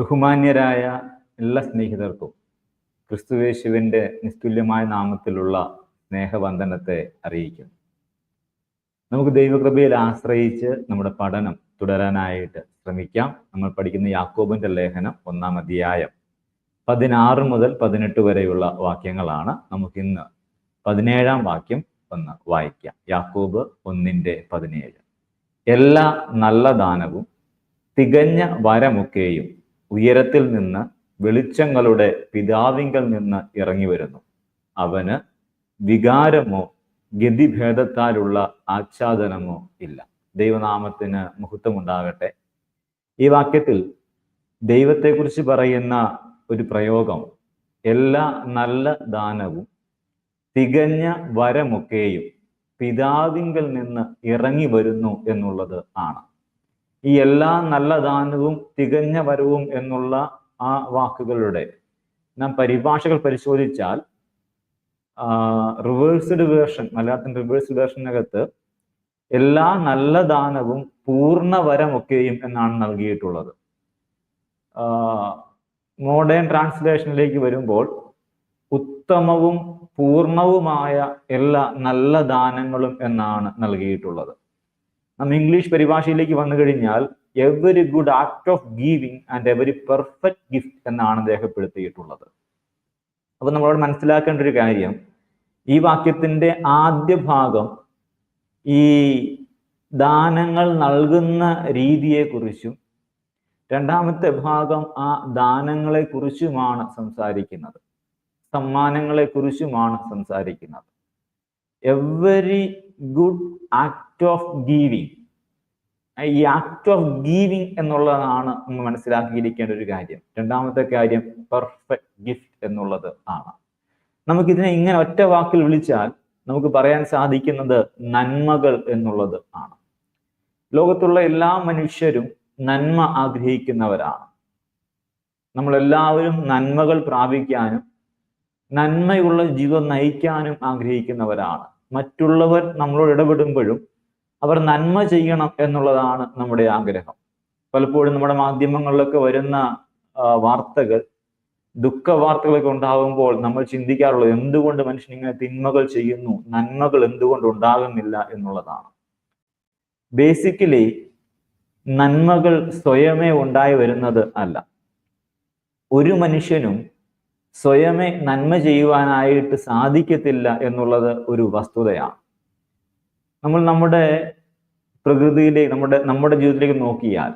ബഹുമാന്യരായ എല്ലാ സ്നേഹിതർക്കും ക്രിസ്തുവേശുവിന്റെ നിസ്തുല്യമായ നാമത്തിലുള്ള സ്നേഹവന്ദനത്തെ അറിയിക്കുന്നു. നമുക്ക് ദൈവകൃപയിൽ ആശ്രയിച്ച് നമ്മുടെ പഠനം തുടരാനായിട്ട് ശ്രമിക്കാം. നമ്മൾ പഠിക്കുന്ന യാക്കോബിന്റെ ലേഖനം ഒന്നാം അധ്യായം പതിനാറ് മുതൽ പതിനെട്ട് വരെയുള്ള വാക്യങ്ങളാണ്. നമുക്കിന്ന് പതിനേഴാം വാക്യം ഒന്ന് വായിക്കാം. യാക്കോബ് ഒന്നിന്റെ പതിനേഴ്. എല്ലാ നല്ല ദാനവും തികഞ്ഞ വരമൊക്കെയും ഉയരത്തിൽ നിന്ന് വെളിച്ചങ്ങളുടെ പിതാവിങ്കൽ നിന്ന് ഇറങ്ങി വരുന്നു. അവന് വികാരമോ ഗതിഭേദത്താലുള്ള ആച്ഛാദനമോ ഇല്ല. ദൈവനാമത്തിന് മുഹൂർത്തമുണ്ടാകട്ടെ. ഈ വാക്യത്തിൽ ദൈവത്തെക്കുറിച്ച് പറയുന്ന ഒരു പ്രയോഗം എല്ലാ നല്ല ദാനവും തികഞ്ഞ വരമൊക്കെയും പിതാവിങ്കൽ നിന്ന് ഇറങ്ങി വരുന്നു എന്നുള്ളത് ആണ്. ഈ എല്ലാ നല്ല ദാനവും തികഞ്ഞ വരവും എന്നുള്ള ആ വാക്കുകളുടെ നാം പരിഭാഷകൾ പരിശോധിച്ചാൽ റിവേഴ്സ്ഡ് വേർഷൻ മലയാളത്തിന്റെ റിവേഴ്സ്ഡ് വേർഷനകത്ത് എല്ലാ നല്ല ദാനവും പൂർണവരമൊക്കെയും എന്നാണ് നൽകിയിട്ടുള്ളത്. മോഡേൺ ട്രാൻസ്ലേഷനിലേക്ക് വരുമ്പോൾ ഉത്തമവും പൂർണവുമായ എല്ലാ നല്ല ദാനങ്ങളും എന്നാണ് നൽകിയിട്ടുള്ളത്. നാം ഇംഗ്ലീഷ് പരിഭാഷയിലേക്ക് വന്നു കഴിഞ്ഞാൽ every good act of giving and every perfect gift എന്നാണ് രേഖപ്പെടുത്തിയിട്ടുള്ളത്. അപ്പൊ നമ്മളോട് മനസ്സിലാക്കേണ്ട ഒരു കാര്യം ഈ വാക്യത്തിന്റെ ആദ്യ ഭാഗം ഈ ദാനങ്ങൾ നൽകുന്ന രീതിയെക്കുറിച്ചും രണ്ടാമത്തെ ഭാഗം ആ ദാനങ്ങളെ കുറിച്ചുമാണ് സംസാരിക്കുന്നത്. സമ്മാനങ്ങളെ കുറിച്ചുമാണ് സംസാരിക്കുന്നത്. Every good act of giving ഈ ആക്ട് ഓഫ് ഗീവിങ് എന്നുള്ളതാണ് നമ്മൾ മനസ്സിലാക്കിയിരിക്കേണ്ട ഒരു കാര്യം. രണ്ടാമത്തെ കാര്യം പെർഫെക്റ്റ് ഗിഫ്റ്റ് എന്നുള്ളത് ആണ്. നമുക്കിതിനെ ഇങ്ങനെ ഒറ്റ വാക്കിൽ വിളിച്ചാൽ നമുക്ക് പറയാൻ സാധിക്കുന്നത് നന്മകൾ എന്നുള്ളത് ആണ്. ലോകത്തുള്ള എല്ലാ മനുഷ്യരും നന്മ ആഗ്രഹിക്കുന്നവരാണ്. നമ്മളെല്ലാവരും നന്മകൾ പ്രാപിക്കാനും നന്മയുള്ള ജീവിതം നയിക്കാനും ആഗ്രഹിക്കുന്നവരാണ്. മറ്റുള്ളവർ നമ്മളോട് ഇടപെടുമ്പോഴും അവർ നന്മ ചെയ്യണം എന്നുള്ളതാണ് നമ്മുടെ ആഗ്രഹം. പലപ്പോഴും നമ്മുടെ മാധ്യമങ്ങളിലൊക്കെ വരുന്ന വാർത്തകൾ ദുഃഖ വാർത്തകളൊക്കെ ഉണ്ടാകുമ്പോൾ നമ്മൾ ചിന്തിക്കാറുള്ളത് എന്തുകൊണ്ട് മനുഷ്യൻ ഇങ്ങനെ തിന്മകൾ ചെയ്യുന്നു? നന്മകൾ എന്തുകൊണ്ട് ഉണ്ടാകുന്നില്ല എന്നുള്ളതാണ്. ബേസിക്കലി നന്മകൾ സ്വയമേ ഉണ്ടായി വരുന്നത് അല്ല. ഒരു മനുഷ്യനും സ്വയമേ നന്മ ചെയ്യുവാനായിട്ട് സാധിക്കത്തില്ല എന്നുള്ളത് ഒരു വസ്തുതയാണ്. നമ്മൾ നമ്മുടെ പ്രകൃതിയിലേക്ക് നമ്മുടെ നമ്മുടെ ജീവിതത്തിലേക്ക് നോക്കിയാൽ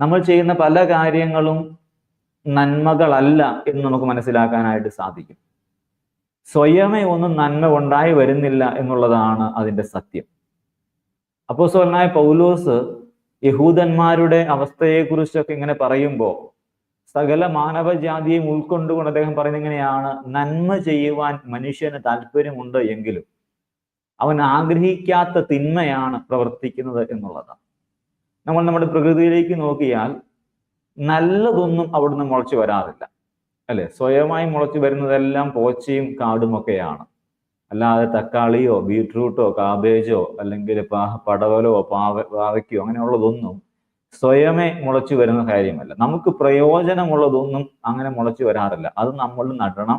നമ്മൾ ചെയ്യുന്ന പല കാര്യങ്ങളും നന്മകളല്ല എന്ന് നമുക്ക് മനസ്സിലാക്കാനായിട്ട് സാധിക്കും. സ്വയമേ ഒന്നും നന്മ ഉണ്ടായി വരുന്നില്ല എന്നുള്ളതാണ് അതിന്റെ സത്യം. അപ്പോൾ സ്വനായ പൗലോസ് യഹൂദന്മാരുടെ അവസ്ഥയെക്കുറിച്ചൊക്കെ ഇങ്ങനെ പറയുമ്പോൾ സകല മാനവജാതിയെയും ഉൾക്കൊണ്ടുകൊണ്ട് അദ്ദേഹം പറയുന്നത് എങ്ങനെയാണ്? നന്മ ചെയ്യുവാൻ മനുഷ്യന് താല്പര്യമുണ്ട് എങ്കിലും അവൻ ആഗ്രഹിക്കാത്ത തിന്മയാണ് പ്രവർത്തിക്കുന്നത് എന്നുള്ളതാണ്. നമ്മൾ നമ്മുടെ പ്രകൃതിയിലേക്ക് നോക്കിയാൽ നല്ലതൊന്നും അവിടുന്ന് മുളച്ചു വരാറില്ല. അല്ലെ? സ്വയമായി മുളച്ചു വരുന്നതെല്ലാം പോച്ചയും കാടും ഒക്കെയാണ്. അല്ലാതെ തക്കാളിയോ ബീട്രൂട്ടോ കാബേജോ അല്ലെങ്കിൽ പടവലോ പാവ പാവയ്ക്കോ അങ്ങനെയുള്ളതൊന്നും സ്വയമേ മുളച്ചു വരുന്ന കാര്യമല്ല. നമുക്ക് പ്രയോജനമുള്ളതൊന്നും അങ്ങനെ മുളച്ചു വരാറില്ല. അത് നമ്മൾ നടണം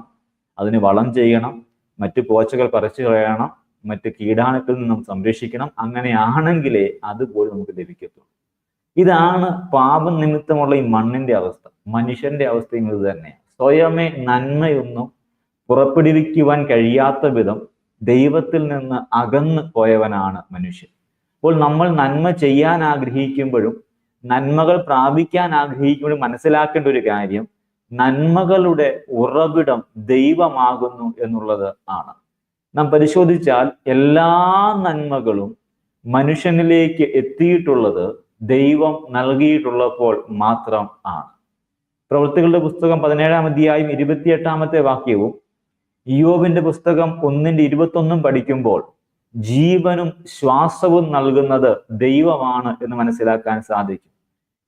അതിന് വളം ചെയ്യണം മറ്റു പോച്ചകൾ പറിച്ചു കളയണം മറ്റ് കീടാണുക്കളിൽ നിന്നും സംരക്ഷിക്കണം അങ്ങനെയാണെങ്കിലേ അതുപോലും നമുക്ക് ലഭിക്കത്തുള്ളൂ. ഇതാണ് പാപം നിമിത്തമുള്ള ഈ മണ്ണിന്റെ അവസ്ഥ. മനുഷ്യന്റെ അവസ്ഥയും ഇത് തന്നെ സ്വയമേ നന്മയൊന്നും പുറപ്പെടുവിക്കുവാൻ കഴിയാത്ത വിധം ദൈവത്തിൽ നിന്ന് അകന്നു പോയവനാണ് മനുഷ്യൻ. അപ്പോൾ നമ്മൾ നന്മ ചെയ്യാൻ ആഗ്രഹിക്കുമ്പോഴും നന്മകൾ പ്രാപിക്കാൻ ആഗ്രഹിക്കുമ്പോൾ മനസ്സിലാക്കേണ്ട ഒരു കാര്യം നന്മകളുടെ ഉറവിടം ദൈവമാകുന്നു എന്നുള്ളത് ആണ്. നാം പരിശോധിച്ചാൽ എല്ലാ നന്മകളും മനുഷ്യനിലേക്ക് എത്തിയിട്ടുള്ളത് ദൈവം നൽകിയിട്ടുള്ളപ്പോൾ മാത്രം ആണ്. പ്രവൃത്തികളുടെ പുസ്തകം പതിനേഴാം അധ്യായം ഇരുപത്തിയെട്ടാമത്തെ വാക്യവും യോബിന്റെ പുസ്തകം ഒന്നിന്റെ ഇരുപത്തൊന്നും പഠിക്കുമ്പോൾ ജീവനും ശ്വാസവും നൽകുന്നത് ദൈവമാണ് എന്ന് മനസ്സിലാക്കാൻ സാധിക്കും.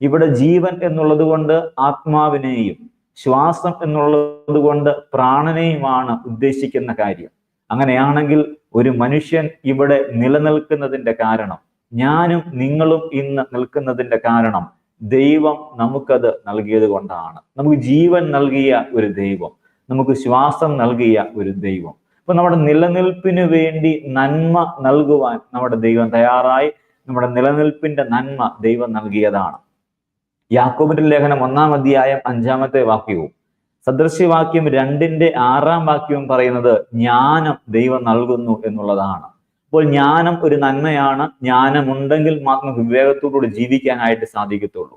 ഇവിടെ ജീവൻ എന്നുള്ളത് കൊണ്ട് ആത്മാവിനെയും ശ്വാസം എന്നുള്ളത് കൊണ്ട് പ്രാണനെയുമാണ് ഉദ്ദേശിക്കുന്ന കാര്യം. അങ്ങനെയാണെങ്കിൽ ഒരു മനുഷ്യൻ ഇവിടെ നിലനിൽക്കുന്നതിന്റെ കാരണം ഞാനും നിങ്ങളും ഇന്ന് നിൽക്കുന്നതിന്റെ കാരണം ദൈവം നമുക്കത് നൽകിയത് കൊണ്ടാണ്. നമുക്ക് ജീവൻ നൽകിയ ഒരു ദൈവം നമുക്ക് ശ്വാസം നൽകിയ ഒരു ദൈവം. അപ്പൊ നമ്മുടെ നിലനിൽപ്പിന് വേണ്ടി നന്മ നൽകുവാൻ നമ്മുടെ ദൈവം തയ്യാറായി. നമ്മുടെ നിലനിൽപ്പിന്റെ നന്മ ദൈവം നൽകിയതാണ്. യാക്കോബിന്റെ ലേഖനം ഒന്നാം അധ്യായം അഞ്ചാമത്തെ വാക്യവും സദൃശ്യവാക്യം രണ്ടിന്റെ ആറാം വാക്യവും പറയുന്നത് ജ്ഞാനം ദൈവം നൽകുന്നു എന്നുള്ളതാണ്. അപ്പോൾ ജ്ഞാനം ഒരു നന്മയാണ്. ജ്ഞാനമുണ്ടെങ്കിൽ മാത്രം വിവേകത്തോടുകൂടി ജീവിക്കാനായിട്ട് സാധിക്കത്തുള്ളൂ.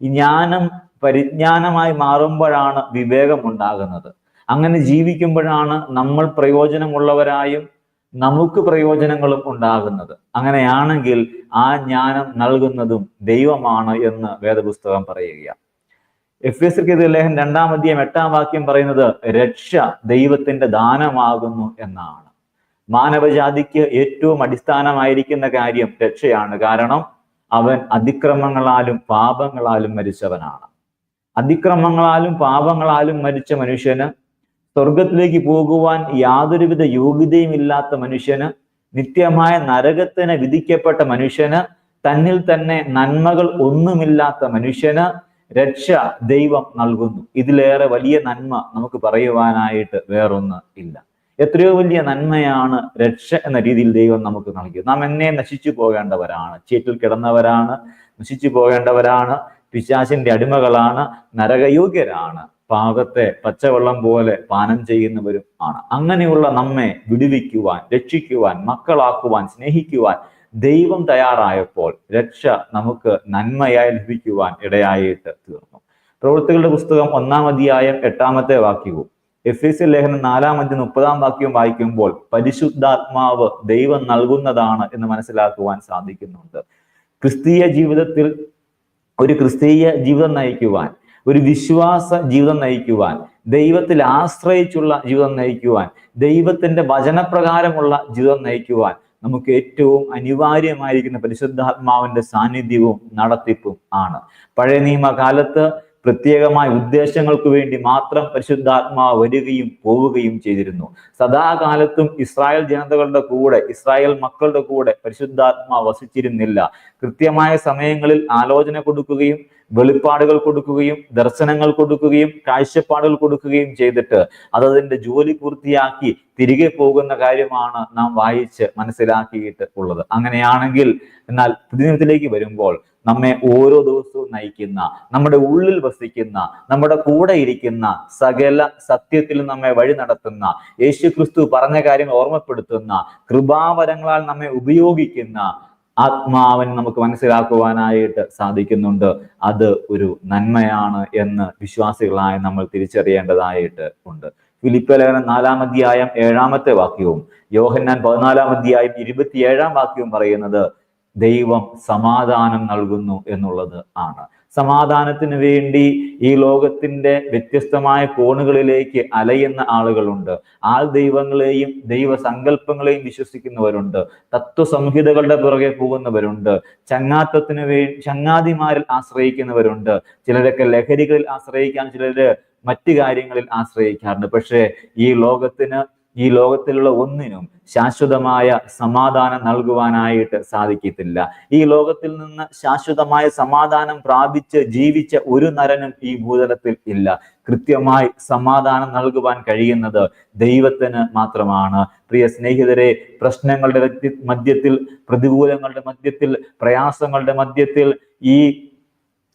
ഈ ജ്ഞാനം പരിജ്ഞാനമായി മാറുമ്പോഴാണ് വിവേകം ഉണ്ടാകുന്നത്. അങ്ങനെ ജീവിക്കുമ്പോഴാണ് നമ്മൾ പ്രയോജനമുള്ളവരായും നമുക്ക് പ്രയോജനങ്ങളും ഉണ്ടാകുന്നത്. അങ്ങനെയാണെങ്കിൽ ആ ജ്ഞാനം നൽകുന്നതും ദൈവമാണ് എന്ന് വേദപുസ്തകം പറയുക എഫ് എസ് ലേഖൻ രണ്ടാം അധ്യയം എട്ടാം വാക്യം പറയുന്നത് രക്ഷ ദൈവത്തിന്റെ ദാനമാകുന്നു എന്നാണ്. മാനവജാതിക്ക് ഏറ്റവും അടിസ്ഥാനമായിരിക്കുന്ന കാര്യം രക്ഷയാണ്. കാരണം അവൻ അതിക്രമങ്ങളാലും പാപങ്ങളാലും മരിച്ചവനാണ്. അതിക്രമങ്ങളാലും പാപങ്ങളാലും മരിച്ച മനുഷ്യന് സ്വർഗത്തിലേക്ക് പോകുവാൻ യാതൊരുവിധ യോഗ്യതയും ഇല്ലാത്ത മനുഷ്യന് നിത്യമായ നരകത്തിന് വിധിക്കപ്പെട്ട മനുഷ്യന് തന്നിൽ തന്നെ നന്മകൾ ഒന്നുമില്ലാത്ത മനുഷ്യന് രക്ഷ ദൈവം നൽകുന്നു. ഇതിലേറെ വലിയ നന്മ നമുക്ക് പറയുവാനായിട്ട് വേറൊന്ന് ഇല്ല. എത്രയോ വലിയ നന്മയാണ് രക്ഷ എന്ന രീതിയിൽ ദൈവം നമുക്ക് നൽകിയത്. നാം എന്നെ നശിച്ചു പോകേണ്ടവരാണ്. ചീറ്റിൽ കിടന്നവരാണ് നശിച്ചു പോകേണ്ടവരാണ് പിശാചിന്റെ അടിമകളാണ് നരകയോഗ്യരാണ്. പാകത്തെ പച്ചവെള്ളം പോലെ പാനം ചെയ്യുന്നവരും ആണ്. അങ്ങനെയുള്ള നമ്മെ വിടുവിക്കുവാൻ രക്ഷിക്കുവാൻ മക്കളാക്കുവാൻ സ്നേഹിക്കുവാൻ ദൈവം തയ്യാറായപ്പോൾ രക്ഷ നമുക്ക് നന്മയായി ലഭിക്കുവാൻ ഇടയായിട്ട് തീർന്നു. പ്രവൃത്തികളുടെ പുസ്തകം ഒന്നാം അധ്യായം എട്ടാമത്തെ വാക്യവും എഫ് എസ് ലേഖനം നാലാം അധ്യയം മുപ്പതാം വാക്യം വായിക്കുമ്പോൾ പരിശുദ്ധാത്മാവ് ദൈവം നൽകുന്നതാണ് എന്ന് മനസ്സിലാക്കുവാൻ സാധിക്കുന്നുണ്ട്. ക്രിസ്തീയ ജീവിതത്തിൽ ഒരു ക്രിസ്തീയ ജീവിതം നയിക്കുവാൻ ഒരു വിശ്വാസ ജീവിതം നയിക്കുവാൻ ദൈവത്തിൽ ആശ്രയിച്ചുള്ള ജീവിതം നയിക്കുവാൻ ദൈവത്തിന്റെ വചനപ്രകാരമുള്ള ജീവിതം നയിക്കുവാൻ നമുക്ക് ഏറ്റവും അനിവാര്യമായിരിക്കുന്ന പരിശുദ്ധാത്മാവിന്റെ സാന്നിധ്യവും നടത്തിപ്പും ആണ്. പഴയ നിയമകാലത്ത് പ്രത്യേകമായ ഉദ്ദേശങ്ങൾക്ക് വേണ്ടി മാത്രം പരിശുദ്ധാത്മാവ് വരികയും പോവുകയും ചെയ്തിരുന്നു. സദാകാലത്തും ഇസ്രായേൽ ജനതകളുടെ കൂടെ ഇസ്രായേൽ മക്കളുടെ കൂടെ പരിശുദ്ധാത്മാവ് വസിച്ചിരുന്നില്ല. കൃത്യമായ സമയങ്ങളിൽ ആലോചന കൊടുക്കുകയും വെളിപ്പാടുകൾ കൊടുക്കുകയും ദർശനങ്ങൾ കൊടുക്കുകയും കാഴ്ചപ്പാടുകൾ കൊടുക്കുകയും ചെയ്തിട്ട് അതതിന്റെ ജോലി പൂർത്തിയാക്കി തിരികെ പോകുന്ന കാര്യമാണ് നാം വായിച്ച് മനസ്സിലാക്കിയിട്ട് ഉള്ളത്. അങ്ങനെയാണെങ്കിൽ എന്നാൽ പ്രതിദിനത്തിലേക്ക് വരുമ്പോൾ നമ്മെ ഓരോ ദിവസവും നയിക്കുന്ന നമ്മുടെ ഉള്ളിൽ വസിക്കുന്ന നമ്മുടെ കൂടെ ഇരിക്കുന്ന സകല സത്യത്തിൽ നമ്മെ വഴി നടത്തുന്ന യേശു ക്രിസ്തു പറഞ്ഞ കാര്യങ്ങൾ ഓർമ്മപ്പെടുത്തുന്ന കൃപാവരങ്ങളാൽ നമ്മെ ഉപയോഗിക്കുന്ന ആത്മാവൻ നമുക്ക് മനസ്സിലാക്കുവാനായിട്ട് സാധിക്കുന്നുണ്ട്. അത് ഒരു നന്മയാണ് എന്ന് വിശ്വാസികളായ നമ്മൾ തിരിച്ചറിയേണ്ടതായിട്ട് ഉണ്ട്. ഫിലിപ്പ ലേഖനം നാലാം അധ്യായം ഏഴാമത്തെ വാക്യവും യോഹന്നാൻ പതിനാലാം അധ്യായം ഇരുപത്തിയേഴാം വാക്യവും പറയുന്നത് ദൈവം സമാധാനം നൽകുന്നു എന്നുള്ളത് ആണ്. സമാധാനത്തിന് വേണ്ടി ഈ ലോകത്തിന്റെ വ്യത്യസ്തമായ കോണുകളിലേക്ക് അലയുന്ന ആളുകളുണ്ട്. ആൾ ദൈവങ്ങളെയും ദൈവസങ്കല്പങ്ങളെയും വിശ്വസിക്കുന്നവരുണ്ട്. തത്വസംഹിതകളുടെ പുറകെ പോകുന്നവരുണ്ട്. ചങ്ങാത്തത്തിന് വേ ചങ്ങാതിമാരിൽ ആശ്രയിക്കുന്നവരുണ്ട്. ചിലരൊക്കെ ലഹരികളിൽ ആശ്രയിക്കാൻ ചിലര് മറ്റു കാര്യങ്ങളിൽ ആശ്രയിക്കാറുണ്ട്. പക്ഷേ ഈ ലോകത്തിന് ഈ ലോകത്തിലുള്ള ഒന്നിനും ശാശ്വതമായ സമാധാനം നൽകുവാനായിട്ട് സാധിക്കത്തില്ല. ഈ ലോകത്തിൽ നിന്ന് ശാശ്വതമായ സമാധാനം പ്രാപിച്ച് ജീവിച്ച ഒരു നരനും ഈ ഭൂതലത്തിൽ ഇല്ല. കൃത്യമായി സമാധാനം നൽകുവാൻ കഴിയുന്നത് ദൈവത്തിന് മാത്രമാണ്. പ്രിയ സ്നേഹിതരെ പ്രശ്നങ്ങളുടെ മധ്യത്തിൽ പ്രതികൂലങ്ങളുടെ മധ്യത്തിൽ പ്രയാസങ്ങളുടെ മധ്യത്തിൽ ഈ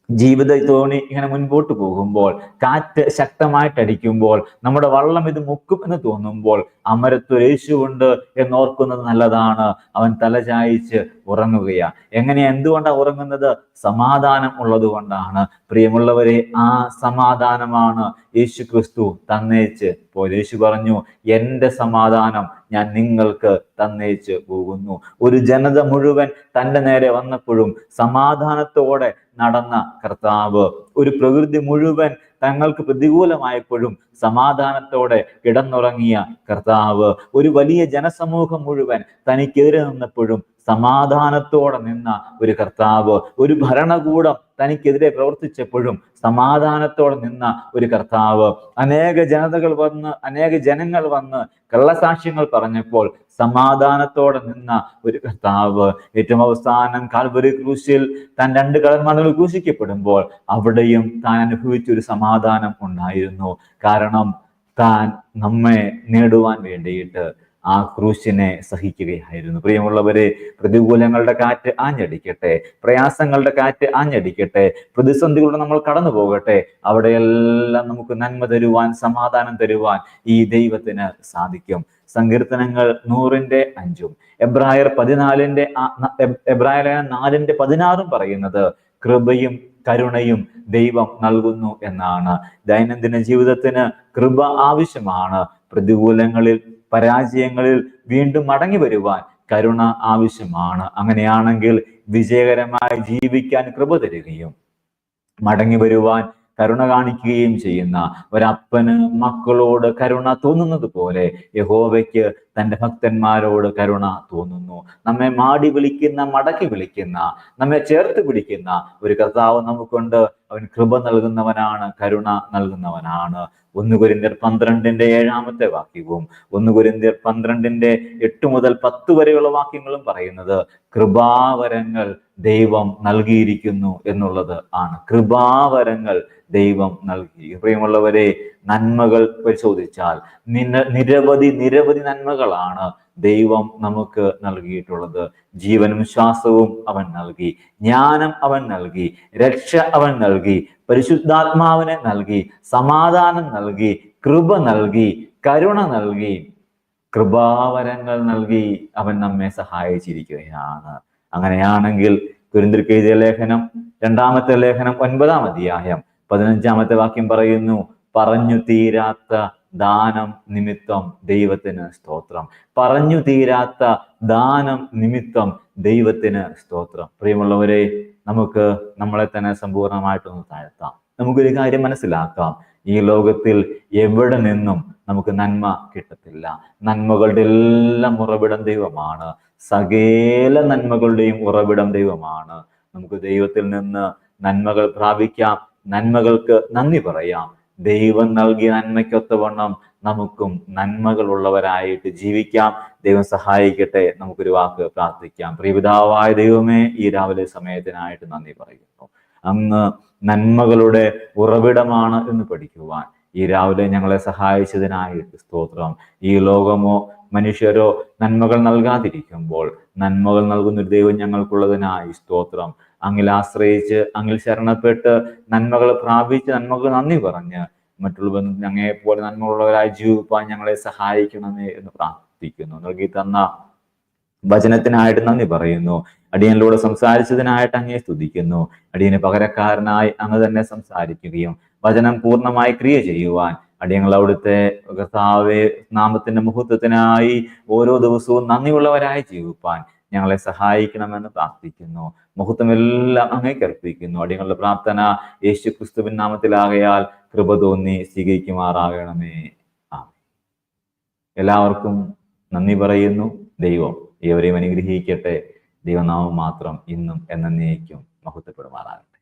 ജീവിത തോണി ഇങ്ങനെ മുൻപോട്ട് പോകുമ്പോൾ കാറ്റ് ശക്തമായിട്ട് അടിക്കുമ്പോൾ നമ്മുടെ വള്ളം ഇത് മുക്കും എന്ന് തോന്നുമ്പോൾ അമരത്വ യേശുണ്ട് എന്നോർക്കുന്നത് നല്ലതാണ്. അവൻ തലചായിച്ച് ഉറങ്ങുകയാ. എങ്ങനെ എന്തുകൊണ്ടാണ് ഉറങ്ങുന്നത്? സമാധാനം ഉള്ളത് കൊണ്ടാണ്. പ്രിയമുള്ളവരെ ആ സമാധാനമാണ് യേശു ക്രിസ്തു തന്നേച്ച് പോയി യേശു പറഞ്ഞു എന്റെ സമാധാനം ഞാൻ നിങ്ങൾക്ക് തന്നേച്ച് പോകുന്നു. ഒരു ജനത മുഴുവൻ തന്റെ നേരെ വന്നപ്പോഴും സമാധാനത്തോടെ നടന്ന കർത്താവ് ഒരു പ്രകൃതി മുഴുവൻ തങ്ങൾക്ക് പ്രതികൂലമായപ്പോഴും സമാധാനത്തോടെ കിടന്നുറങ്ങിയ കർത്താവ്. ഒരു വലിയ ജനസമൂഹം മുഴുവൻ തനിക്കെതിരെ നിന്നപ്പോഴും സമാധാനത്തോടെ നിന്ന ഒരു കർത്താവ്. ഒരു ഭരണകൂടം തനിക്കെതിരെ പ്രവർത്തിച്ചപ്പോഴും സമാധാനത്തോടെ നിന്ന ഒരു കർത്താവ്. അനേക ജനതകൾ വന്ന് അനേക ജനങ്ങൾ വന്ന് കള്ളസാക്ഷ്യങ്ങൾ പറഞ്ഞപ്പോൾ സമാധാനത്തോടെ നിന്ന ഒരു കർത്താവ്. ഏറ്റവും അവസാനം കാൽവരി ക്രൂശിൽ താൻ രണ്ട് കളന്മാരുകൾ ക്രൂശിക്കപ്പെടുമ്പോൾ അവിടെയും താൻ അനുഭവിച്ച ഒരു സമാധാനം ഉണ്ടായിരുന്നു. കാരണം താൻ നമ്മെ നേടുവാൻ വേണ്ടിയിട്ട് ആ ക്രൂശിനെ സഹിക്കുകയായിരുന്നു. പ്രിയമുള്ളവരെ പ്രതികൂലങ്ങളുടെ കാറ്റ് ആഞ്ഞടിക്കട്ടെ പ്രയാസങ്ങളുടെ കാറ്റ് ആഞ്ഞടിക്കട്ടെ പ്രതിസന്ധികളുടെ നമ്മൾ കടന്നു പോകട്ടെ അവിടെയെല്ലാം നമുക്ക് നന്മ തരുവാൻ സമാധാനം തരുവാൻ ഈ ദൈവത്തിന് സാധിക്കും. സങ്കീർത്തനങ്ങൾ നൂറിന്റെ അഞ്ചും എബ്രായർ പതിനാലിന്റെ എബ്രായർ നാലിന്റെ പതിനാറും പറയുന്നത് കൃപയും കരുണയും ദൈവം നൽകുന്നു എന്നാണ്. ദൈനംദിന ജീവിതത്തിന് കൃപ ആവശ്യമാണ്. പ്രതികൂലങ്ങളിൽ പരാജയങ്ങളിൽ വീണ്ടും മടങ്ങി വരുവാൻ കരുണ ആവശ്യമാണ്. അങ്ങനെയാണെങ്കിൽ വിജയകരമായി ജീവിക്കാൻ കൃപ തരികയും മടങ്ങി വരുവാൻ കരുണ കാണിക്കുകയും ചെയ്യുന്ന ഒരപ്പന് മക്കളോട് കരുണ തോന്നുന്നത് പോലെ യഹോവയ്ക്ക് തന്റെ ഭക്തന്മാരോട് കരുണ തോന്നുന്നു. നമ്മെ മാടി വിളിക്കുന്ന മടക്കി വിളിക്കുന്ന നമ്മെ ചേർത്ത് പിടിക്കുന്ന ഒരു കർത്താവ് നമുക്കുണ്ട്. അവൻ കൃപ നൽകുന്നവനാണ് കരുണ നൽകുന്നവനാണ്. ഒന്ന് കുരിന്തിയർ പന്ത്രണ്ടിന്റെ ഏഴാമത്തെ വാക്യവും ഒന്ന് കുരിന്തിയർ പന്ത്രണ്ടിന്റെ എട്ട് മുതൽ പത്ത് വരെയുള്ള വാക്യങ്ങളും പറയുന്നത് കൃപാവരങ്ങൾ ദൈവം നൽകിയിരിക്കുന്നു എന്നുള്ളത് ആണ്. കൃപാവരങ്ങൾ ദൈവം നൽകി. പ്രിയമുള്ളവരെ നന്മകൾ പരിശോധിച്ചാൽ നിരവധി നിരവധി നന്മകളാണ് ദൈവം നമുക്ക് നൽകിയിട്ടുള്ളത്. ജീവനും ശ്വാസവും അവൻ നൽകി. ജ്ഞാനം അവൻ നൽകി. രക്ഷ അവൻ നൽകി. പരിശുദ്ധാത്മാവിനെ നൽകി. സമാധാനം നൽകി. കൃപ നൽകി. കരുണ നൽകി. കൃപാവരങ്ങൾ നൽകി അവൻ നമ്മെ സഹായിച്ചിരിക്കുകയാണ്. അങ്ങനെയാണെങ്കിൽ കുരിന്തിർക്ക് എഴുതിയ ലേഖനം രണ്ടാമത്തെ ലേഖനം ഒൻപതാം അധ്യായം പതിനഞ്ചാമത്തെ വാക്യം പറയുന്നു പറഞ്ഞു തീരാത്ത ദാനം നിമിത്തം ദൈവത്തിന് സ്തോത്രം. പറഞ്ഞു തീരാത്ത ദാനം നിമിത്തം ദൈവത്തിന് സ്തോത്രം. പ്രിയമുള്ളവരെ നമുക്ക് നമ്മളെ തന്നെ സമ്പൂർണമായിട്ടൊന്ന് താഴ്ത്താം. നമുക്കൊരു കാര്യം മനസ്സിലാക്കാം. ഈ ലോകത്തിൽ എവിടെ നിന്നും നമുക്ക് നന്മ കിട്ടത്തില്ല. നന്മകളുടെ എല്ലാം ഉറവിടം ദൈവമാണ്. സകല നന്മകളുടെയും ഉറവിടം ദൈവമാണ്. നമുക്ക് ദൈവത്തിൽ നിന്ന് നന്മകൾ പ്രാപിക്കാം. നന്മകൾക്ക് നന്ദി പറയാം. ദൈവം നൽകിയ നന്മയ്ക്കൊത്തവണ്ണം നമുക്കും നന്മകൾ ഉള്ളവരായിട്ട് ജീവിക്കാം. ദൈവം സഹായിക്കട്ടെ. നമുക്കൊരു വാക്ക് പ്രാർത്ഥിക്കാം. പ്രിയപിതാവായ ദൈവമേ ഈ രാവിലെ സമയത്തിനായിട്ട് നന്ദി പറയുന്നു. അങ്ങ് നന്മകളുടെ ഉറവിടമാണ് എന്ന് പഠിക്കുവാൻ ഈ രാവിലെ ഞങ്ങളെ സഹായിച്ചതിനായിട്ട് സ്തോത്രം. ഈ ലോകമോ മനുഷ്യരോ നന്മകൾ നൽകാതിരിക്കുമ്പോൾ നന്മകൾ നൽകുന്ന ഒരു ദൈവം ഞങ്ങൾക്കുള്ളതിനായി സ്തോത്രം. അങ്ങിൽ ആശ്രയിച്ച് അങ്ങിൽ ശരണപ്പെട്ട് നന്മകൾ പ്രാപിച്ച് നന്മകൾ നന്ദി പറഞ്ഞ് മറ്റുള്ള ബന്ധു ഞങ്ങളെ പോലെ നന്മകളുള്ളവരായി ജീവിപ്പാൻ ഞങ്ങളെ സഹായിക്കണമേ എന്ന് പ്രാർത്ഥിക്കുന്നു. നൽകി തന്ന വചനത്തിനായിട്ട് നന്ദി പറയുന്നു. അടിയനിലൂടെ സംസാരിച്ചതിനായിട്ട് അങ്ങേ സ്തുതിക്കുന്നു. അടിയന് പകരക്കാരനായി അങ്ങ് തന്നെ സംസാരിക്കുകയും വചനം പൂർണമായി ക്രിയ ചെയ്യുവാൻ അടിയങ്ങൾ അവിടുത്തെ കർത്താവെ നാമത്തിന്റെ മുഹൂർത്തത്തിനായി ഓരോ ദിവസവും നന്ദിയുള്ളവരായി ജീവിപ്പാൻ ഞങ്ങളെ സഹായിക്കണമെന്ന് പ്രാർത്ഥിക്കുന്നു. മുഹൂർത്തമെല്ലാം അങ്ങേക്ക് അർപ്പിക്കുന്നു. അടിയങ്ങളുടെ പ്രാർത്ഥന യേശു ക്രിസ്തുവിൻ നാമത്തിലാകയാൽ കൃപ തോന്നി സ്വീകരിക്കുമാറാകണമേ. എല്ലാവർക്കും നന്ദി പറയുന്നു. ദൈവം ഏവരെയും അനുഗ്രഹിക്കട്ടെ. ദൈവനാമം മാത്രം ഇന്നും എന്നേക്കും മഹത്വപ്പെടുമാറാകട്ടെ